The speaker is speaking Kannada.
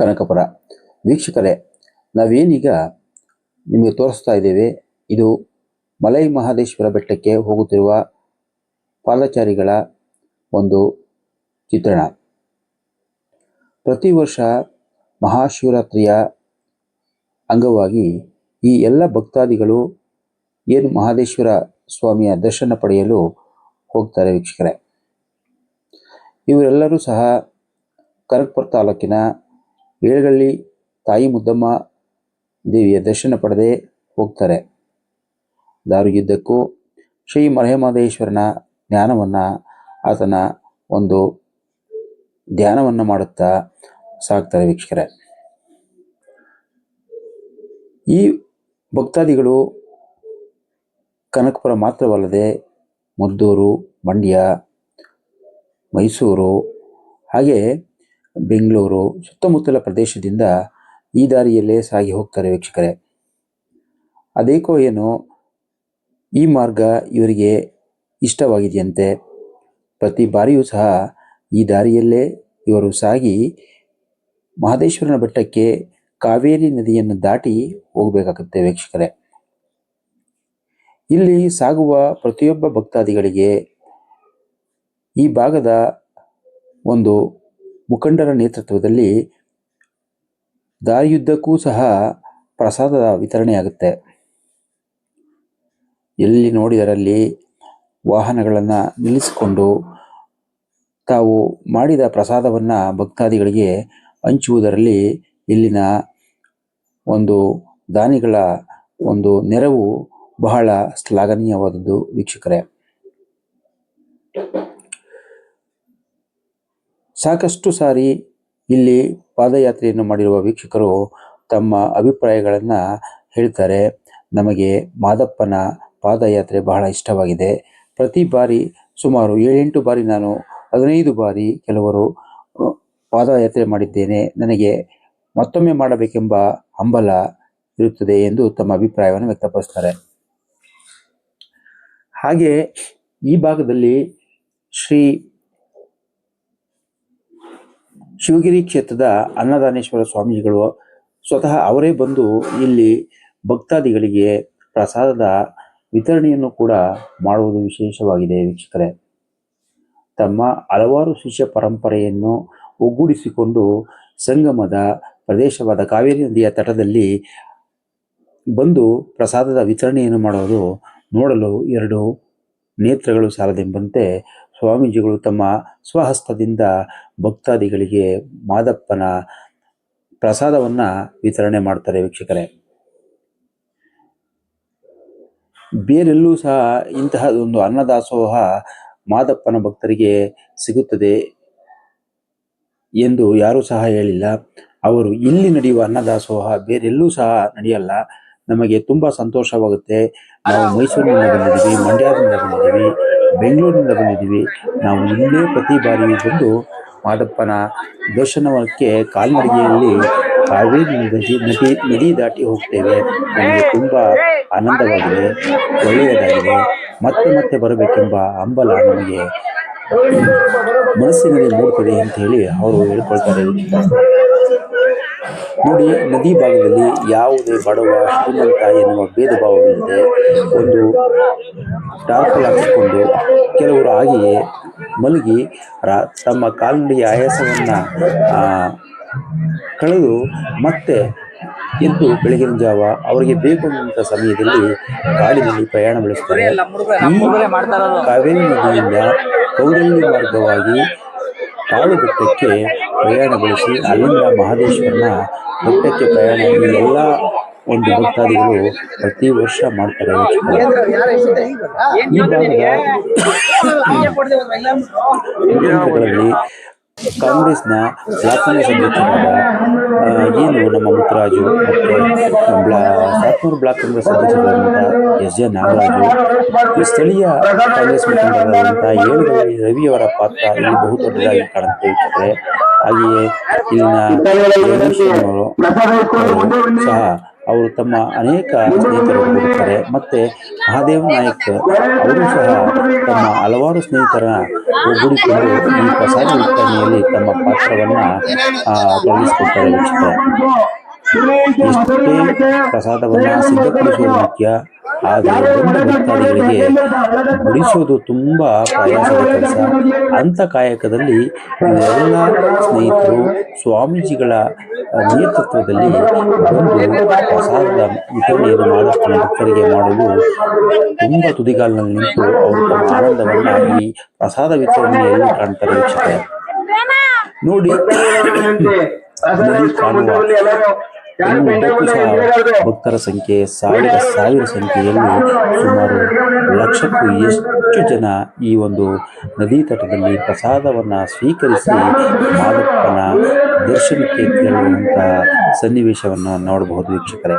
ಕನಕಪುರ. ವೀಕ್ಷಕರೇ, ನಾವೇನೀಗ ನಿಮಗೆ ತೋರಿಸ್ತಾ ಇದ್ದೇವೆ, ಇದು ಮಲೈ ಮಹದೇಶ್ವರ ಬೆಟ್ಟಕ್ಕೆ ಹೋಗುತ್ತಿರುವ ಪಾದಚಾರಿಗಳ ಒಂದು ಚಿತ್ರಣ. ಪ್ರತಿ ವರ್ಷ ಮಹಾಶಿವರಾತ್ರಿಯ ಅಂಗವಾಗಿ ಈ ಎಲ್ಲ ಭಕ್ತಾದಿಗಳು ಏನು ಮಹದೇಶ್ವರ ಸ್ವಾಮಿಯ ದರ್ಶನ ಪಡೆಯಲು ಹೋಗ್ತಾರೆ ವೀಕ್ಷಕರೇ. ಇವರೆಲ್ಲರೂ ಸಹ ಕನಕಪುರ ತಾಲೂಕಿನ ಏಳಗಳ್ಳಿ ತಾಯಿ ಮುದ್ದಮ್ಮ ದೇವಿಯ ದರ್ಶನ ಪಡೆದೇ ಹೋಗ್ತಾರೆ. ದಾರಿಯುದ್ದಕ್ಕೂ ಶ್ರೀ ಮಲೆಮಹದೇಶ್ವರನ ಜ್ಞಾನವನ್ನು ಆತನ ಒಂದು ಧ್ಯಾನವನ್ನು ಮಾಡುತ್ತಾ ಸಾಕ್ತಾರೆ ವೀಕ್ಷಕರೇ. ಈ ಭಕ್ತಾದಿಗಳು ಕನಕಪುರ ಮಾತ್ರವಲ್ಲದೆ ಮದ್ದೂರು, ಮಂಡ್ಯ, ಮೈಸೂರು ಹಾಗೆ ಬೆಂಗಳೂರು ಸುತ್ತಮುತ್ತಲ ಪ್ರದೇಶದಿಂದ ಈ ದಾರಿಯಲ್ಲೇ ಸಾಗಿ ಹೋಗ್ತಾರೆ ವೀಕ್ಷಕರೇ. ಅದೇಕೋ ಏನೋ ಈ ಮಾರ್ಗ ಇವರಿಗೆ ಇಷ್ಟವಾಗಿದೆಯಂತೆ. ಪ್ರತಿ ಬಾರಿಯೂ ಸಹ ಈ ದಾರಿಯಲ್ಲೇ ಇವರು ಸಾಗಿ ಮಹದೇಶ್ವರನ ಬೆಟ್ಟಕ್ಕೆ ಕಾವೇರಿ ನದಿಯನ್ನು ದಾಟಿ ಹೋಗಬೇಕಾಗುತ್ತೆ ವೀಕ್ಷಕರೇ. ಇಲ್ಲಿ ಸಾಗುವ ಪ್ರತಿಯೊಬ್ಬ ಭಕ್ತಾದಿಗಳಿಗೆ ಈ ಭಾಗದ ಒಂದು ಮುಖಂಡರ ನೇತೃತ್ವದಲ್ಲಿ ದಾರಿಯುದ್ದಕ್ಕೂ ಸಹ ಪ್ರಸಾದದ ವಿತರಣೆಯಾಗುತ್ತೆ. ಎಲ್ಲಿ ನೋಡಿದರಲ್ಲಿ ವಾಹನಗಳನ್ನು ನಿಲ್ಲಿಸಿಕೊಂಡು ತಾವು ಮಾಡಿದ ಪ್ರಸಾದವನ್ನು ಭಕ್ತಾದಿಗಳಿಗೆ ಹಂಚುವುದರಲ್ಲಿ ಇಲ್ಲಿನ ಒಂದು ದಾನಿಗಳ ಒಂದು ನೆರವು ಬಹಳ ಶ್ಲಾಘನೀಯವಾದದ್ದು ವೀಕ್ಷಕರೇ. ಸಾಕಷ್ಟು ಸಾರಿ ಇಲ್ಲಿ ಪಾದಯಾತ್ರೆಯನ್ನು ಮಾಡಿರುವ ವೀಕ್ಷಕರು ತಮ್ಮ ಅಭಿಪ್ರಾಯಗಳನ್ನು ಹೇಳ್ತಾರೆ. ನಮಗೆ ಮಾದಪ್ಪನ ಪಾದಯಾತ್ರೆ ಬಹಳ ಇಷ್ಟವಾಗಿದೆ. ಪ್ರತಿ ಬಾರಿ ಸುಮಾರು ಏಳೆಂಟು ಬಾರಿ ನಾನು, ಹದಿನೈದು ಬಾರಿ ಕೆಲವರು ಪಾದಯಾತ್ರೆ ಮಾಡಿದ್ದೇನೆ. ನನಗೆ ಮತ್ತೊಮ್ಮೆ ಮಾಡಬೇಕೆಂಬ ಹಂಬಲ ಇರುತ್ತದೆ ಎಂದು ತಮ್ಮ ಅಭಿಪ್ರಾಯವನ್ನು ವ್ಯಕ್ತಪಡಿಸ್ತಾರೆ. ಹಾಗೆ ಈ ಭಾಗದಲ್ಲಿ ಶ್ರೀ ಶಿವಗಿರಿ ಕ್ಷೇತ್ರದ ಅನ್ನದಾನೇಶ್ವರ ಸ್ವಾಮೀಜಿಗಳು ಸ್ವತಃ ಅವರೇ ಬಂದು ಇಲ್ಲಿ ಭಕ್ತಾದಿಗಳಿಗೆ ಪ್ರಸಾದದ ವಿತರಣೆಯನ್ನು ಕೂಡ ಮಾಡುವುದು ವಿಶೇಷವಾಗಿದೆ ವೀಕ್ಷಕರೇ. ತಮ್ಮ ಹಲವಾರು ಶಿಷ್ಯ ಪರಂಪರೆಯನ್ನು ಒಗ್ಗೂಡಿಸಿಕೊಂಡು ಸಂಗಮದ ಪ್ರದೇಶವಾದ ಕಾವೇರಿ ನದಿಯ ತಟದಲ್ಲಿ ಬಂದು ಪ್ರಸಾದದ ವಿತರಣೆಯನ್ನು ಮಾಡುವುದು ನೋಡಲು ಎರಡು ನೇತ್ರಗಳು ಸಾಲದೆಂಬಂತೆ ಸ್ವಾಮೀಜಿಗಳು ತಮ್ಮ ಸ್ವಹಸ್ತದಿಂದ ಭಕ್ತಾದಿಗಳಿಗೆ ಮಾದಪ್ಪನ ಪ್ರಸಾದವನ್ನು ವಿತರಣೆ ಮಾಡ್ತಾರೆ ವೀಕ್ಷಕರೇ. ಬೇರೆಲ್ಲೂ ಸಹ ಇಂತಹ ಒಂದು ಅನ್ನದಾಸೋಹ ಮಾದಪ್ಪನ ಭಕ್ತರಿಗೆ ಸಿಗುತ್ತದೆ ಎಂದು ಯಾರೂ ಸಹ ಹೇಳಿಲ್ಲ. ಅವರು ಇಲ್ಲಿ ನಡೆಯುವ ಅನ್ನದಾಸೋಹ ಬೇರೆಲ್ಲೂ ಸಹ ನಡೆಯಲ್ಲ. ನಮಗೆ ತುಂಬ ಸಂತೋಷವಾಗುತ್ತೆ. ನಾವು ಮೈಸೂರಿನಿಂದ ಬಂದಿದ್ದೀವಿ ಮಂಡ್ಯದಿಂದ ಬಂದಿದ್ದೀವಿ ಬೆಂಗಳೂರಿನಿಂದ ಬಂದಿದ್ದೀವಿ. ನಾವು ಇಲ್ಲೇ ಪ್ರತಿ ಬಾರಿಯೂ ಬಂದು ಮಾದಪ್ಪನ ದರ್ಶನಕ್ಕೆ ಕಾಲ್ನಡಿಗೆಯಲ್ಲಿ ಕಾವೇರಿ ನದಿ ನದಿ ನದಿ ದಾಟಿ ಹೋಗ್ತೇವೆ. ನಮಗೆ ತುಂಬ ಆನಂದವಾಗಿದೆ, ಒಳ್ಳೆಯದಾಗಿದೆ. ಮತ್ತೆ ಮತ್ತೆ ಬರಬೇಕೆಂಬ ಹಂಬಲ ನಮಗೆ ಮನಸ್ಸಿನಲ್ಲಿ ಮೂಡ್ತದೆ ಅಂತ ಹೇಳಿ ಅವರು ಹೇಳ್ಕೊಳ್ತಾರೆ. ನೋಡಿ, ನದಿ ಭಾಗದಲ್ಲಿ ಯಾವುದೇ ಬಡವ, ಶ್ರೀಮಂತ ಎನ್ನುವ ಭೇದ ಭಾವವಿಲ್ಲದೆ ಒಂದು ಟಾರ್ಪಲ್ ಹಾಕಿಕೊಂಡು ಕೆಲವರು ಹಾಗೆಯೇ ಮಲಗಿ ರಾ- ತಮ್ಮ ಕಾಲ್ನಡಿಗೆ ಆಯಾಸವನ್ನು ಕಳೆದು ಮತ್ತೆ ಎದ್ದು ಬೆಳಗಿನ ಜಾವ ಅವರಿಗೆ ಬೇಕು ಅಂತ ಸಮಯದಲ್ಲಿ ಕಾಡಿನಲ್ಲಿ ಪ್ರಯಾಣ ಬೆಳೆಸ್ತಾರೆ. ಕಾವೇರಿ ನದಿಯಿಂದ ಕೌರಳ್ಳಿ ಮಾರ್ಗವಾಗಿ ಕಾಳು ಪ್ರಯಾಣ ಬೆಳೆಸಿ ಅಲ್ಲಿಂದ ಮಹದೇಶ್ವರನ ಬೆಟ್ಟಕ್ಕೆ ಪ್ರಯಾಣ ಎಲ್ಲ ಒಂದು ಭಕ್ತಾದಿಗಳು ಪ್ರತಿ ವರ್ಷ ಮಾಡ್ತಾರೆ. ಕಾಂಗ್ರೆಸ್ನ ಸದಸ್ಯರಾದ ಆ, ಏನು ನಮ್ಮ ಮುತ್ತರಾಜು ಮತ್ತು ಸಾತ್ನೂರು ಬ್ಲಾಕ್ ಕಾಂಗ್ರೆಸ್ ಸದಸ್ಯರಾದಂಥ ಎಸ್ ಜೆ ನಾಗರಾಜು ಈ ಸ್ಥಳೀಯ ಕಾಂಗ್ರೆಸ್ ಮುಖಂಡರಾದಂಥ ಏಳು ರವಿಯವರ ಪಾತ್ರ ಇಲ್ಲಿ ಬಹುದೊಡ್ಡದಾಗಿ ಕಾಣುತ್ತೆ. ಹಾಗೆಯೇ ಇಲ್ಲಿನ ಸಹ ಅವರು ತಮ್ಮ ಅನೇಕ ಸ್ನೇಹಿತರು ಬರುತ್ತಾರೆ ಮತ್ತೆ ಮಹಾದೇವ ನಾಯಕ್ ಅವರು ಸಹ ತಮ್ಮ ಹಲವಾರು ಸ್ನೇಹಿತರ ಒಗ್ಗೂಡಿಕೊಂಡು ಈ ಪ್ರಸಾದ ವಿತರಣೆಯಲ್ಲಿ ತಮ್ಮ ಪಾತ್ರವನ್ನ ತೊಡಗಿಸಿಕೊಳ್ತಾರೆ ಪ್ರಸಾದವನ್ನ ಸಿದ್ಧಪಡಿಸುವ ಮುಖ್ಯ ಆದರೆ ಬಂದ ಭಕ್ತಾದಿಗಳಿಗೆ ತುಂಬ ತುಂಬಾ ಪ್ರಯಾಸದ ಕೆಲಸ. ಅಂತ ಕಾಯಕದಲ್ಲಿ ಎಲ್ಲ ಸ್ನೇಹಿತರು ಸ್ವಾಮೀಜಿಗಳ ನೇತೃತ್ವದಲ್ಲಿ ಒಂದು ಪ್ರಸಾದದ ವಿತರಣೆಯನ್ನು ಮಾಡುತ್ತಿರುವ ಭಕ್ತರಿಗೆ ಮಾಡಲು ತುಂಬ ತುದಿಗಾಲಿನಲ್ಲಿ ನಿಂತು ಅವರು ತಮ್ಮ ಆನಂದವನ್ನು ಈ ಪ್ರಸಾದ ವಿತರಣೆಯಲ್ಲಿ ಕಾಣ್ತಾರೆ ವೀಕ್ಷಕರೇ. ನೋಡಿ. ಕಾಣುವ ಇನ್ನು ಉದ್ದಕ್ಕೂ ಸಹ ಭಕ್ತರ ಸಂಖ್ಯೆ ಸಾವಿರ ಸಾವಿರ ಸಂಖ್ಯೆಯಲ್ಲಿ ಸುಮಾರು ಲಕ್ಷಕ್ಕೂ ಹೆಚ್ಚು ಜನ ಈ ಒಂದು ನದಿ ತಟದಲ್ಲಿ ಪ್ರಸಾದವನ್ನ ಸ್ವೀಕರಿಸಿ ಮಾದಪ್ಪನ ದರ್ಶನಕ್ಕೆ ತೆರಳುವಂತಹ ಸನ್ನಿವೇಶವನ್ನು ನೋಡಬಹುದು ವೀಕ್ಷಕರೇ.